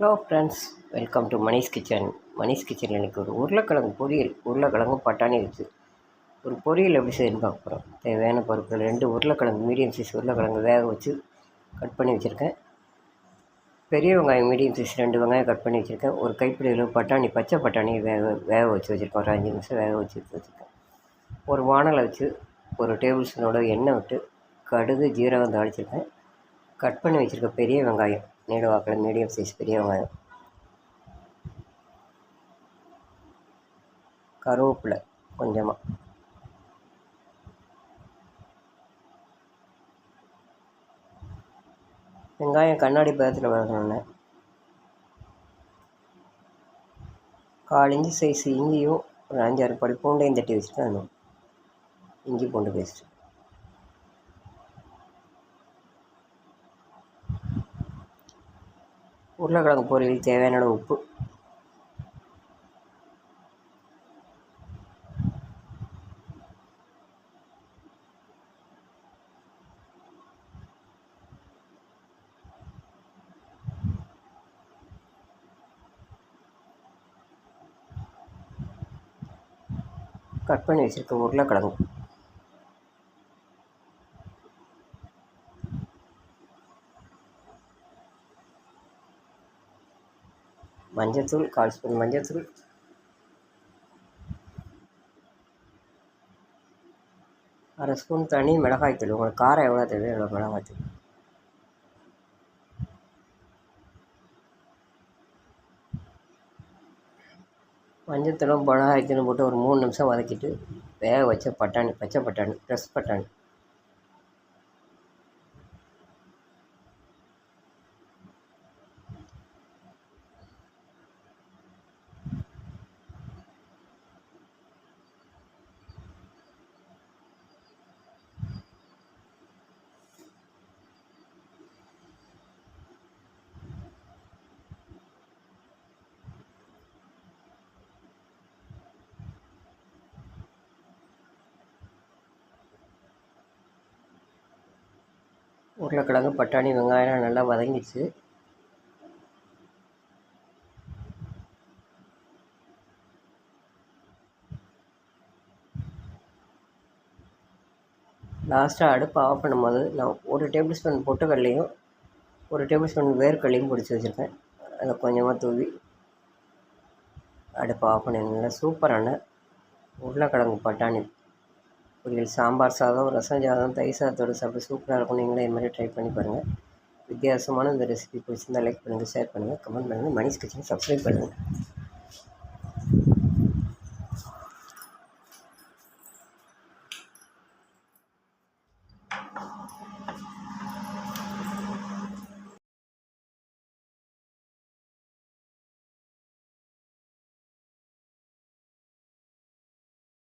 Hello friends welcome to Manish kitchen Manish கிச்சனில் எனக்கு ஒரு உருளைக்கிழங்கு பொரியல் உருளைக்கிழங்கு பட்டாணி வச்சு. ஒரு பொரியல் எப்படி செய்யணும்னு பார்க்க போகிறோம் தேவையான பொருட்கள் ரெண்டு உருளைக்கிழங்கு மீடியம் சைஸ் உருளைக்கிழங்கு வேக வச்சு கட் பண்ணி வச்சுருக்கேன். பெரிய வெங்காயம் மீடியம் சைஸ் ரெண்டு வெங்காயம் கட் பண்ணி வச்சுருக்கேன். ஒரு கைப்பிடி அளவு பட்டாணி பச்சை பட்டாணி வேக வேக வச்சு வச்சுருக்கேன். ஒரு அஞ்சு நிமிஷம் வேக வச்சு வச்சுருக்கேன். ஒரு வானலை வச்சு ஒரு டேபிள் ஸ்பூனோட எண்ணெய் விட்டு கடுகு ஜீரகம் தாளிச்சிருக்கேன். கட் பண்ணி வச்சுருக்க பெரிய வெங்காயம் நீள வாக்கில் மீடியம் சைஸ் பெரிய வெங்காயம் கருவேப்பிலை கொஞ்சமாக வெங்காயம் கண்ணாடி பதத்தில் வதக்கணுன்னு கால் இஞ்சி சைஸ் இஞ்சியும் ஒரு அஞ்சாறு படி பூண்டையும் தட்டி வச்சுட்டு அந்த இஞ்சி பூண்டு பேஸ்ட்டு உருளைக்கிழங்கு பொரியல் தேவையான உப்பு. கட் பண்ணி வச்சுருக்க உருளைக்கிழங்கு மஞ்சத்தூள் கால் ஸ்பூன் மஞ்சத்தூள். அரை ஸ்பூன் தனி மிளகாய்த்தூள் உங்களுக்கு காரம் எவ்வளோ தேவையோ எவ்வளோ மிளகாய்த்தூள் மஞ்சத்தூளும் மிளகாய்த்தூளும் போட்டு ஒரு மூணு நிமிஷம் வதக்கிட்டு வேக வச்ச பட்டாணி பச்சை பட்டாணி ஃப்ரெஷ் பட்டாணி. உருளைக்கிழங்கு பட்டாணி வெங்காயம் நல்லா வதங்கிச்சு லாஸ்ட்டாக அடுப்பு ஆஃப் பண்ணும்போது நான் ஒரு டேபிள் ஸ்பூன் பொட்டுக்கடலையும் ஒரு டேபிள் ஸ்பூன் வேர்க்கடலையும் பிடிச்சி வச்சுருக்கேன். அதை கொஞ்சமாக தூவி அடுப்பு ஆஃப் பண்ணிடுங்க சூப்பரான உருளைக்கிழங்கு பட்டாணி பொரியல் சாம்பார் சாதம் ரசம் சாதம் தயிர் சாதத்தோடு சாப்பிட்டு சூப்பராக இருக்கும். நீங்களே இது மாதிரி ட்ரை பண்ணி பாருங்கள் வித்தியாசமான இந்த ரெசிபி பிடிச்சிருந்தால் லைக் பண்ணுங்கள் ஷேர் பண்ணுங்கள் கமெண்ட் பண்ணுங்கள் மணிஷ் கிச்சன் சப்ஸ்கிரைப் பண்ணுங்கள்